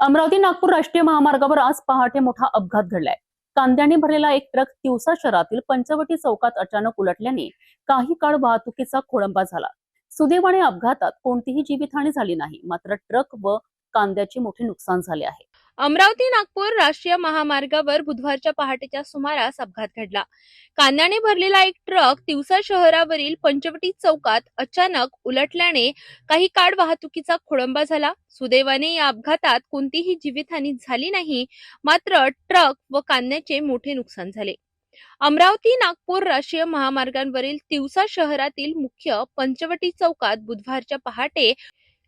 अमरावती नागपूर राष्ट्रीय महामार्गावर आज पहाटे मोठा अपघात घडलाय. कांद्याने भरलेला एक ट्रक तिवसा शहरातील पंचवटी चौकात अचानक उलटल्याने काही काळ वाहतुकीचा खोळंबा झाला. सुदैवाने अपघातात कोणतीही जीवितहानी झाली नाही मात्र ट्रक व कांद्याचे मोठे नुकसान झाले आहे. अमरावती नागपूर राष्ट्रीय महामार्गावर बुधवारच्या पहाटेच्या सुमारास अपघात घडला. कांद्याने भरलेला एक ट्रक तिवसा शहरावरील पंचवटी चौकात अचानक उलटल्याने काही काळ वाहतुकीचा खोळंबा झाला. सुदैवाने या अपघातात कोणतीही जीवितहानी झाली नाही मात्र ट्रक व कांद्याचे मोठे नुकसान झाले. अमरावती नागपूर राष्ट्रीय महामार्गांवरील तिवसा शहरातील मुख्य पंचवटी चौकात बुधवारच्या पहाटे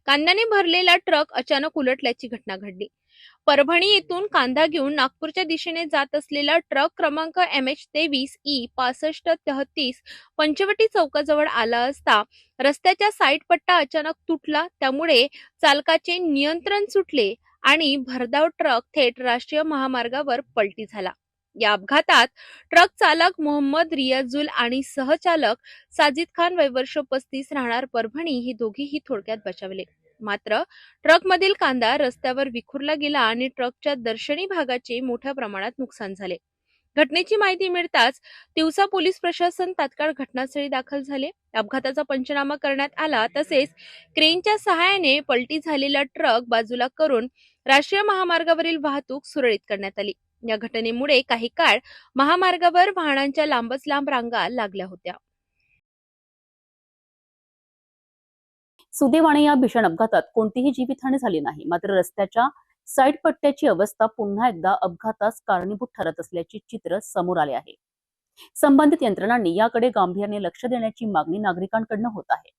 कांद्याने भरलेला ट्रक अचानक उलटल्याची घटना घडली. परभणी येथून कांदा घेऊन नागपूरच्या दिशेने जात असलेला ट्रक क्रमांक एम एच तेवीस ई पासष्ट तेहतीस पंचवटी चौकाजवळ आला असता रस्त्याच्या साईड पट्टा अचानक तुटला. त्यामुळे चालकाचे नियंत्रण सुटले आणि भरधाव ट्रक थेट राष्ट्रीय महामार्गावर पलटी झाला. या अपघातात ट्रक चालक मोहम्मद रियाजुल आणि सहचालक साजिद खान वैवर्ष पस्तीस राहणार परभणी हे दोघेही थोडक्यात बचावले. मात्र ट्रकमधील कांदा रस्त्यावर विखुरला गेला आणि ट्रकच्या दर्शनी भागाचे मोठ्या प्रमाणात नुकसान झाले. घटनेची माहिती मिळताच तिवसा पोलीस प्रशासन तात्काळ घटनास्थळी दाखल झाले. अपघाताचा पंचनामा करण्यात आला तसेच क्रेनच्या सहाय्याने पलटी झालेला ट्रक बाजूला करून राष्ट्रीय महामार्गावरील वाहतूक सुरळीत करण्यात आली. या घटनेमुळे काही काळ महामार्गावर वाहनांच्या लांबच लांब रांगा लागल्या होत्या. सुदैवाने या भीषण अपघातात कोणतीही जीवितहानी झाली नाही. मात्र रस्त्याच्या साईड पट्ट्याची अवस्था पुन्हा एकदा अपघातास कारणीभूत ठरत असल्याचे चित्र समोर आले आहे. संबंधित यंत्रणांनी याकडे गांभीर्याने लक्ष देण्याची मागणी नागरिकांकडनं होत आहे.